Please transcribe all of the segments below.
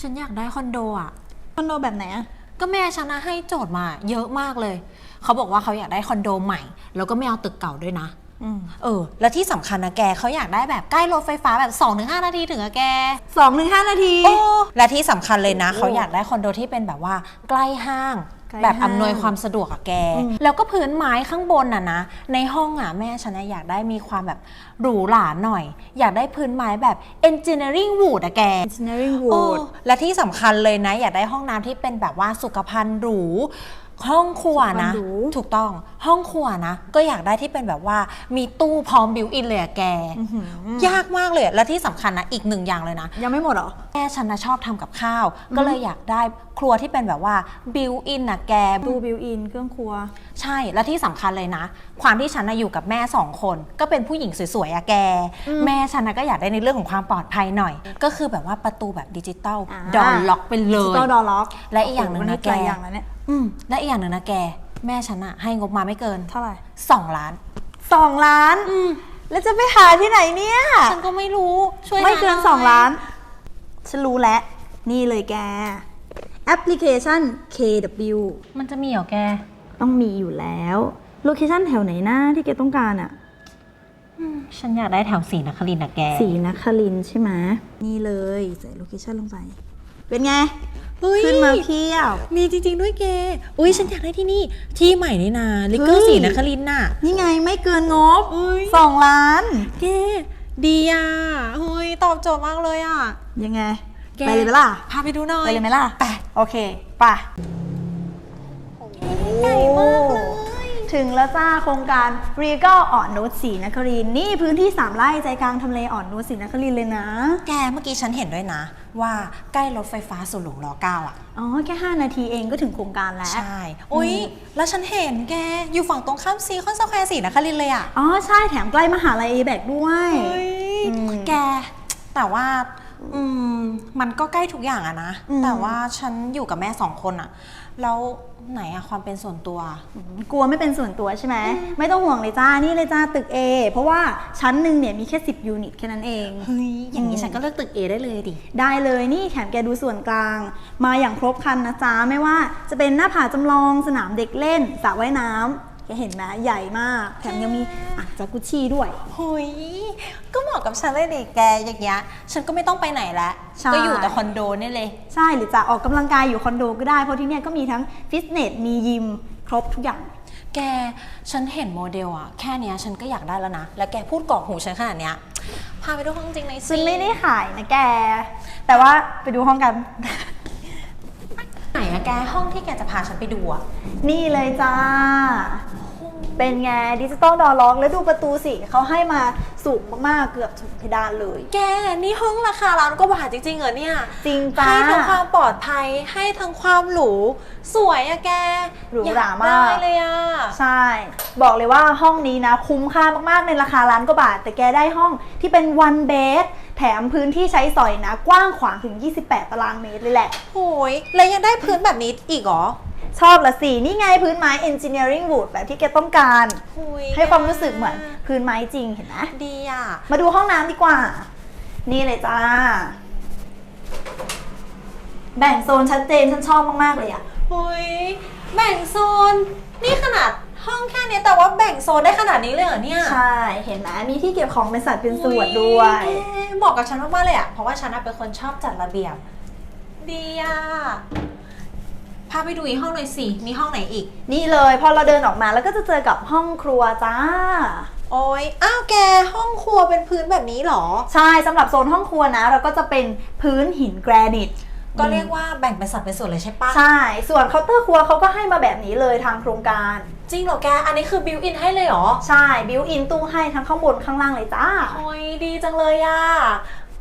ฉันอยากได้คอนโดอะ คอนโดแบบไหนอะก็แม่ฉันนะให้โจทย์มา เยอะมากเลย เขาบอกว่าเขาอยากได้คอนโดใหม่ แล้วก็ไม่เอาตึกเก่าด้วยนะ อืมเออ แล้วที่สำคัญนะแกเขาอยากได้แบบใกล้รถไฟฟ้าแบบ2-5นาทีถึงอะแก สองถึงห้านาทีโอ้และที่สำคัญเลยนะโอ้เขาอยากได้คอนโดที่เป็นแบบว่าใกล้ห้าง ใกล้แบบห้าง อำนวยความสะดวกอะแกอืมแล้วก็พื้นไม้ข้างบนน่ะนะ ในห้องอะแม่ฉันนะอยากได้มีความแบบหรูหราหน่อย อยากได้พื้นไม้แบบ engineering wood อะแก engineering โอ้ wood และที่สำคัญเลยนะ อยากได้ห้องน้ำที่เป็นแบบว่าสุขภัณฑ์หรู ห้องครัวนะสุขภัณฑ์หรูถูกต้องห้องครัวนะ ก็อยากได้ที่เป็นแบบว่ามีตู้พร้อมบิวอินเลยอะแกอื้อหือยากมากเลย และที่สำคัญนะ อีกหนึ่งอย่างเลยนะ ยังไม่หมดเหรอแม่ฉันนะชอบทำกับข้าว ก็เลยอยากได้ครัวที่เป็นแบบว่าบิวอินนะแกดูบิวอินเครื่องครัว ใช่และที่สำคัญเลยนะ ความที่ฉันนะอยู่กับแม่สองคน ก็เป็นผู้หญิงสวยๆอะแกอืมแม่ฉันนะก็อยากได้ในเรื่องของความปลอดภัยหน่อย ก็คือแบบว่าประตูแบบดิจิตอลอ่าดอล็อกไปเลสยตอดอล็อกและอีกอย่างหนึ่งนะแกหลาย อย่างแล้วเนี่ยอืมและอีกอย่างหนึ่งนะแก แม่ฉันอะให้งบมาไม่เกินเท่าไหร่2ล้าน สองล้าน อืมแล้วจะไปหาที่ไหนเนี่ย ฉันก็ไม่รู้ช่วยไม่เกินหหย2ล้าน ฉันรู้แล้ว นี่เลยแก แอปพลิเคชัน KW มันจะมีเหรอแก ต้องมีอยู่แล้ว โลเคชันแถวไหนนะที่แกต้องการอะอืมฉันอยากได้แถวสีนครินทร์อะแก สีนครินทร์ใช่ไหมนี่เลย ใส่โลเคชันลงไป เป็นไง เฮ้ยขึ้นมาเพียบ มีจริง ๆ ด้วยแกอุ้ยฉันอยากได้ที่นี่ ที่ใหม่นี่นาลิเกอร์เฮ้ยสีนครินทร์น่ะ นี่ไงไม่เกินงบเอ้ย สองล้าน แกดีอะเฮ้ยตอบโจทย์มากเลยอะยังไง แกไปเลยไหมล่ะ พาไปดูหน่อยไปเลยไหมล่ะ ไป โอเค ไป ใหญ่มากเลย ถึงแล้วจ้าโครงการ Regal อ่อนนุชศรีนครินทร์นี่พื้นที่ 3 ไร่ใจกลางทำเลอ่อนนุชศรีนครินทร์เลยนะ แกเมื่อกี้ฉันเห็นด้วยนะ ว่าใกล้รถไฟฟ้าสวนหลวงรเก้าอะ อ๋อ แค่ 5 นาทีเองก็ถึงโครงการแล้ว ใช่ อุ้ยแล้วฉันเห็นแกอยู่ฝั่งตรงข้ามซีคอนสแควร์สีนครินทร์เลยอะ อ๋อ ใช่แถมใกล้มหาลัยเอแบกด้วยอืม แก แต่ว่าอืมมันก็ใกล้ทุกอย่างอะนะ อืม แต่ว่าฉันอยู่กับแม่สองคนอะ แล้วไหนอะความเป็นส่วนตัว กลัวไม่เป็นส่วนตัวใช่ไหมไม่ต้องห่วงเลยจ้านี่เลยจ้าตึก A เพราะว่าชั้นหนึ่งเนี่ยมีแค่ 10 ยูนิตแค่นั้นเองเฮ้ยอย่างนี้อืมฉันก็เลือกตึก A ได้เลยดิได้เลยนี่แถมแกดูส่วนกลาง มาอย่างครบครันนะจ๊ะไม่ว่าจะเป็นหน้าผาจำลองสนามเด็กเล่นสระว่ายน้ำ แกเห็นไหมใหญ่มากแถมยังมีอะจากุชชี่ด้วยเฮ้ยก็เหมาะกับฉันเลยดิแกอย่างเงี้ยฉันก็ไม่ต้องไปไหนแล้วใช่ ก็อยู่แต่คอนโดนี่เลย ใช่หรือจะออกกำลังกายอยู่คอนโดก็ได้ เพราะที่เนี่ยก็มีทั้งฟิตเนสมียิมครบทุกอย่าง แกฉันเห็นโมเดลอะแค่เนี้ยฉันก็อยากได้แล้วนะ แล้วแกพูดกรอกหูฉันขนาดเนี้ยพาไปดูห้องจริงในอยสิซึ่งไม่ได้ขายนะแก แต่ว่าไปดูห้องกัน ไหนอะแกห้องที่แกจะพาฉันไปดูอะนี่เลยจ้า เป็นไงดิจิตอลดอล็อก แล้วดูประตูสิเขาให้มาสูงมากๆ เกือบถึงเพดานเลย แกนี่ห้องราคาล้านกว่าบาทจริงๆเหรอเนี่ย จริงจ้าให้ทั้งความปลอดภัยให้ทั้งความหรู สวยอะแกหรูหรามากอยได้เลยอะใช่ บอกเลยว่าห้องนี้นะ คุ้มค่ามากๆในราคาล้านกว่าบาท แต่แกได้ห้องที่เป็น one bed แถมพื้นที่ใช้สอยนะ กว้างขวางถึง 28 ตารางเมตรเลยแหละโอ้ยแล้วยังได้พื้นแบบนี้อีกเหรอ ชอบละสิ นี่ไงพื้นไม้ engineering wood แบบที่แกต้องการโอ้ยให้ความรู้สึกเหมือนพื้นไม้จริงเห็นไหมดีอะมาดูห้องน้ำดีกว่า นี่เลยจ้า แบ่งโซนชัดเจนฉันชอบมากๆเลยอะโอ้ยแบ่งโซน นี่ขนาดห้องแค่เนี้ยแต่ว่าแบ่งโซนได้ขนาดนี้เลยเหรอเนี่ยใช่ เห็นไหมมีที่เก็บของเป็นสัดเป็นส่วนด้วยโอ้แกเหมาะกับฉันมากๆเลยอะเพราะว่าฉันอะเป็นคนชอบจัดระเบียบ ดีอะ พาไปดูอีกห้องหน่อยสิ มีห้องไหนอีก นี่เลยพอเราเดินออกมาแล้วก็จะเจอกับห้องครัวจ้า โอ้ยอ้าวแกห้องครัวเป็นพื้นแบบนี้เหรอ ใช่สำหรับโซนห้องครัวนะ เราก็จะเป็นพื้นหินแกรนิต ก็เรียกว่าแบ่งเป็นสัดเป็นส่วนเลยใช่ปะใช่ ส่วนเคาน์เตอร์ครัวเขาก็ให้มาแบบนี้เลยทางโครงการ จริงเหรอแก อันนี้คือบิวอินให้เลยเหรอ ใช่บิวอินตู้ให้ทั้งข้างบนข้างล่างเลยจ้า โอ้ยดีจังเลยอะ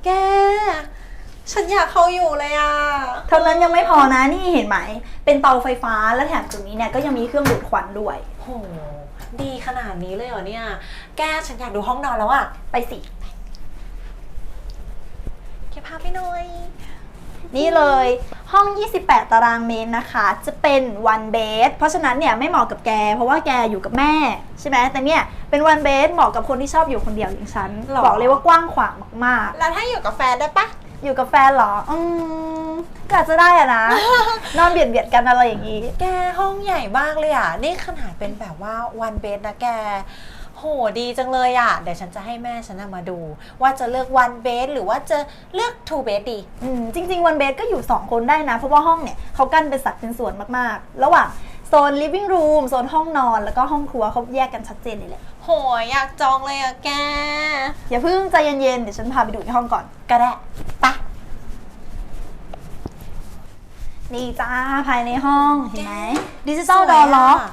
แก ฉันอยากเข้าอยู่เลยอะเท่านั้นยังไม่พอนะนี่เห็นไหม เป็นเตาไฟฟ้าและแถมตรงนี้เนี่ยก็ยังมีเครื่องดูดควันด้วย โห ดีขนาดนี้เลยเหรอเนี่ย แกฉันอยากดูห้องนอนแล้วอะไปสิ แกพาไปหน่อย นี่เลยห้อง 28 ตารางเมตรนะคะ จะเป็น one bed เพราะฉะนั้นเนี่ยไม่เหมาะกับแก เพราะว่าแกอยู่กับแม่ ใช่ไหมแต่เนี่ยเป็น one bed เหมาะกับคนที่ชอบอยู่คนเดียวอย่างฉันหรอ บอกเลยว่ากว้างขวางมากแล้วถ้าอยู่กับแฟนได้ปะๆ อยู่กับแฟนเหรอ อืมก็อาจจะได้อะนะ นอนเบียดเบียดๆกันอะไรอย่างนี้ แกห้องใหญ่มากเลยอะ นี่ขนาดเป็นแบบว่าวันเบสนะแก โหดีจังเลยอะ เดี๋ยวฉันจะให้แม่ฉันนะมาดู ว่าจะเลือกวันเบสหรือว่าจะเลือกทูเบสดี อืมจริง ๆ วันเบสก็อยู่ 2 คนได้นะ เพราะว่าห้องเนี่ยเขากั้นเป็นสัดเป็นส่วนมากๆ ระหว่างโซน living room โซนห้องนอนแล้วก็ห้องครัวเขาแยกกันชัดเจนเลยแหละ โหยอยากจองเลยอะแก อย่าเพิ่งใจเย็นๆ เดี๋ยวฉันพาไปดูในห้องก่อน ก็ได้ปะ นี่จ้าภายในห้องเห็นไหมดิจิตอลสวยดอล็อกะ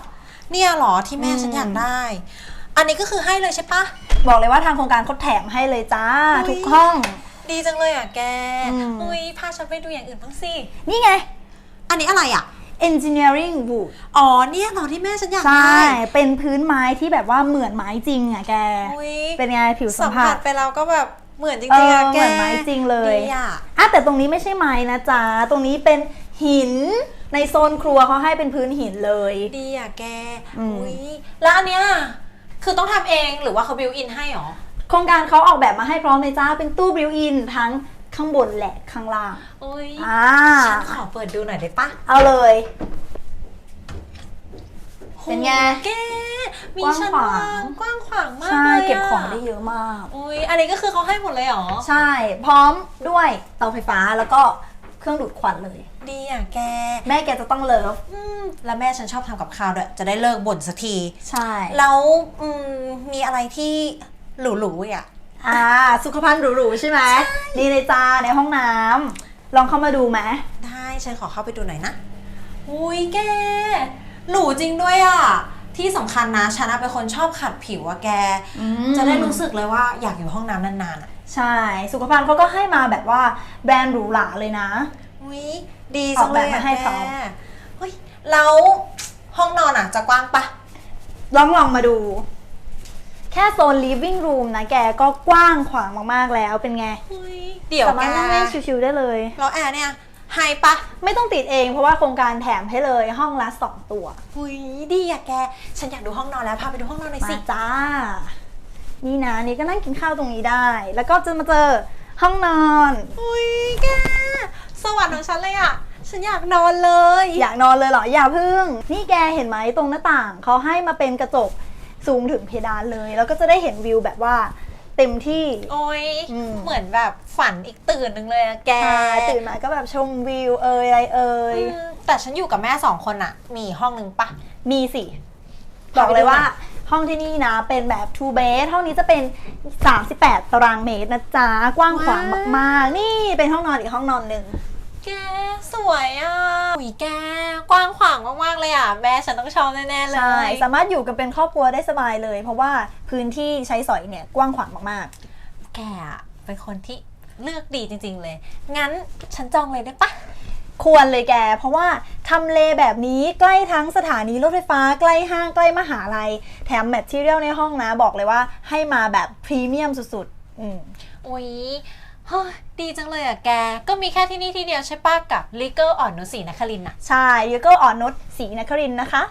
เนี่ยเหรอที่แม่ฉันอืมอยากได้ อันนี้ก็คือให้เลยใช่ปะบอกเลยว่าทางโครงการเขาแถมให้เลยจ้าอุ๊ยทุกห้อง ดีจังเลยอะแกอืมอุ้ยพาฉันไปดูอย่างอื่นบ้างสิ นี่ไง อันนี้อะไรอะ engineering wood อ๋อเนี่ยเหรอที่แม่ฉันอยากใช่ได้เป็นพื้นไม้ที่แบบว่าเหมือนไม้จริงอะแกอุ๊ยเป็นไงผิวสัสัมมผัผัสสไปแล้วก็แบบเหมือนจเอริงๆออะแกเหมือนไม้จริงเลยดีอะอะแต่ตรงนี้ไม่ใช่ไม้นะจ๊ะ ตรงนี้เป็น หิน ในโซนครัวเขาให้เป็นพื้นหินเลย ดีอะแก อืม อุ้ย แล้วอันเนี้ยคือต้องทำเองหรือว่าเขาบิวอินให้หรอ โครงการเขาออกแบบมาให้พร้อมเลยจ้าเป็นตู้บิวอินทั้งข้างบนและข้างล่างอุ้ย อ่าฉันขอเปิดดูหน่อยได้ปะเอาเลย เป็นไงโหแก มีกว้างชั้นขวางวางกว้างขวางมากใช่เลยะเก็บของได้เยอะมาก อุ้ยอันนี้ก็คือเขาให้หมดเลยเหรอ ใช่พร้อมด้วยเตาไฟฟ้าแล้วก็เค รื่องดูดควันเลย ดีอะแก แม่แกจะต้องเลิฟอืมแล้วแม่ฉันชอบทำกับข้าวด้วย จะได้เลิกบ่นสักที ใช่แล้วอืมมีอะไรที่หรูๆอะ อ่าสุขภัณฑ์หรูๆใช่ไหมดีเลยจ้าในห้องน้ำลองเข้ามาดูไหมได้ฉันขอเข้าไปดูหน่อยนะอุ้ยแก หรูจริงด้วยอะ ที่สำคัญนะฉันอะเป็นคนชอบขัดผิวอะแก จะได้รู้สึกเลยว่าอยากอยู่ห้องน้ำนานๆอะ ใช่ สุขภัณฑ์เขาก็ให้มาแบบว่าแบรนด์หรูหราเลยนะ อุ้ยดีจังเลยออกแบบอะมาให้แกพร้อมเฮ้ยแล้วห้องนอนอะจะกว้างปะลองลองมาดู แค่โซน living room นะแกก็กว้างขวางมากๆแล้วเป็นไงอุ้ยเดี๋ยวสาแกมารถนั่งเล่นชิวๆได้เลย แล้วแอร์เนี่ยไฮปะไม่ต้องติดเองเพราะว่าโครงการแถมให้เลยห้องละสองตัว อุ้ยดีอะแก ฉันอยากดูห้องนอนแล้วพาไปดูห้องนอนหน่อยมาสิจ้า นี่นะนี่ก็นั่งกินข้าวตรงนี้ได้ แล้วก็จะมาเจอห้องนอน อุ้ยแกสวรรค์ของฉันเลยอะฉันอยากนอนเลย อยากนอนเลยเหรอ อย่าพึ่ง นี่แกเห็นไหมตรงหน้าต่างเขาให้มาเป็นกระจกสูงถึงเพดานเลย แล้วก็จะได้เห็นวิวแบบว่าเต็มที่ โอ้ยอืม เหมือนแบบฝันอีกตื่นหนึ่งเลยอะแกใช่ตื่นมาก็แบบชมวิวเอยอะไรเอยอืมแต่ฉันอยู่กับแม่สองคนอะมีห้องหนึ่งปะ มีสิพาบไปอกเลยดูหน่อยว่า ห้องที่นี่นะ เป็นแบบ two bed ห้องนี้จะเป็น 38 ตารางเมตรนะจ๊ะ กว้างขวางมาก ๆ นี่เป็นห้องนอนอีกห้องนอนหนึ่งแกสวยอะอุ้ยแกกว้างขวางมากๆเลยอะแม่ฉันต้องชอบแน่ๆเลใช่ย สามารถอยู่กันเป็นครอบครัวได้สบายเลย เพราะว่าพื้นที่ใช้สอยเนี่ยกว้างขวางมากแกอะเป็นคนที่เลือกดีจริง ๆ เลย งั้นฉันจองเลยได้ปะๆ ควรเลยแก เพราะว่าทำเลแบบนี้ใกล้ทั้งสถานีรถไฟฟ้าใกล้ห้างใกล้มหาลัย แถมแมททีเรียลในห้องนะ บอกเลยว่าให้มาแบบพรีเมียมสุดๆ อืมอุ้ยเฮ้ยดีจังเลยอะแก ก็มีแค่ที่นี่ที่เดียวใช่ปะกับ Legal อ่อนนุสีนครินทร์อะใช่ยูก็อ่อนนุชสีนครินทร์นะคะ